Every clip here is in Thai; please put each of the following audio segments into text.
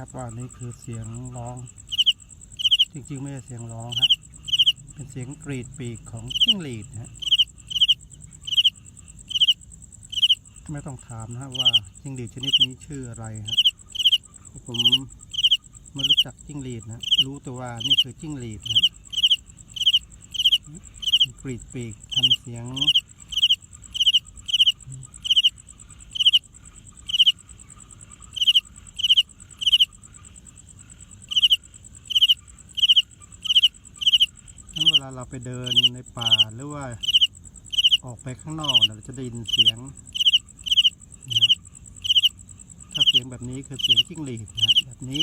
ครับว่านี่คือเสียงร้อง จริงๆ ไม่ใช่เสียงร้องฮะเป็นเสียงกรีดปีกของจิ้งหรีดนะฮะไม่ต้องถามนะฮะว่าจิ้งหรีดชนิดนี้ชื่ออะไรฮะเพราะผมไม่รู้จักจิ้งหรีดนะรู้แต่ว่านี่คือจิ้งหรีดนะกรีดปีกทำเสียง นั้นเว ลาเราไปเดินในป่าหรือว่าออกไปข้างนอกเราจะได้ยินเสียงนะครับถ้าเสียงแบบนี้คือเสียงจิ้งหรีดนะแบบนี้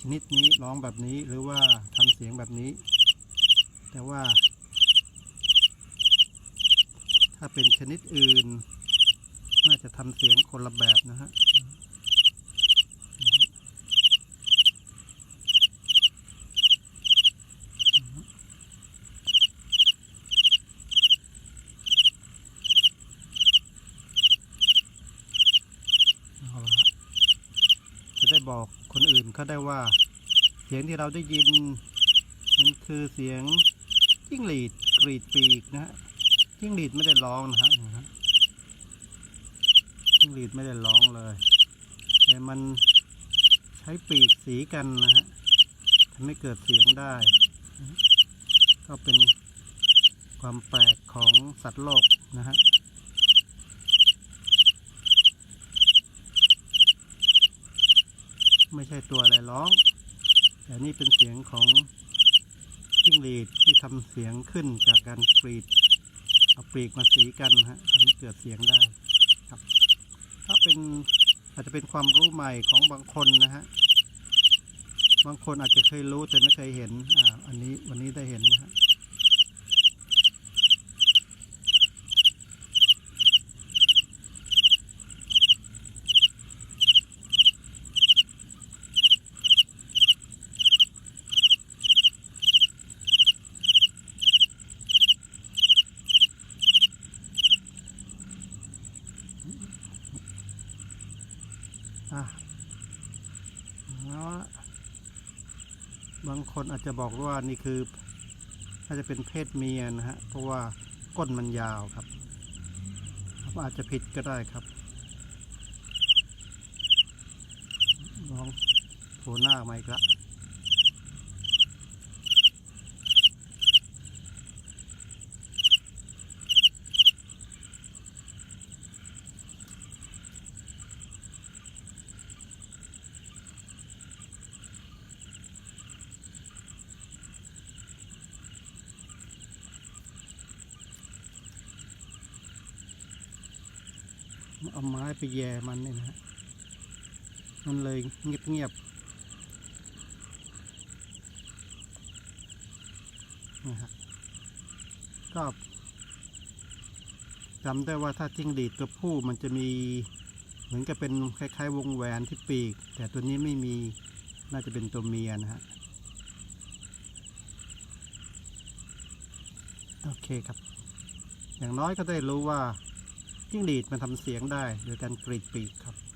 ชนิดนี้ร้องแบบนี้หรือว่าทำเสียงแบบนี้ แต่ว่า ถ้าเป็นชนิดอื่น น่าจะทำเสียงคนละแบบนะฮะ เอาละฮะจะได้ บอกคนอื่นเขาได้ว่า เสียงที่เราได้ยิน มันคือเสียงจิ้งหรีดกรีดปีกนะฮะจิ้งหรีดไม่ได้ร้องนะฮะจิ้งหรีดไม่ได้ร้องเลย แต่มันใช้ปีกสีกันนะฮะทำให้เกิดเสียงได้ ก็เป็นความแปลกของสัตว์โลกนะฮะ ไม่ ใช่ตัวอะไรร้อง แต่นี่เป็นเสียงของจิ้งหรีดที่ทำเสียงขึ้นจากการกรีดเอาปีกมาสีกันฮะทำให้เกิดเสียงได้ครับถ้าเป็นอาจจะเป็นความรู้ใหม่ของบางคนนะฮะบางคนอาจจะเคยรู้แต่ไม่เคยเห็นอ่าอันนี้วันนี้ได้เห็นนะฮะ อะบางคนอาจจะบอกว่านี่คือน่าจะเป็นเพศเมียนะฮะ เพราะว่าก้นมันยาวครับครับอาจจะผิดก็ได้ครับลองโผล่หน้ามาอีกละ เอาไม้ไปแย่มันนี่นะฮะมันเลยเงียบเงียบๆนะฮะก็จำได้ว่าถ้าจิ้งหรีดตัวผู้มันจะมีเหมือนกับเป็นคล้ายๆ วงแหวนที่ปีก แต่ตัวนี้ไม่มีน่าจะเป็นตัวเมียนะฮะโอเคครับ อย่างน้อยก็ได้รู้ว่า จิ้งหรีดมันทำเสียงได้โดยการกรีดปีกครับ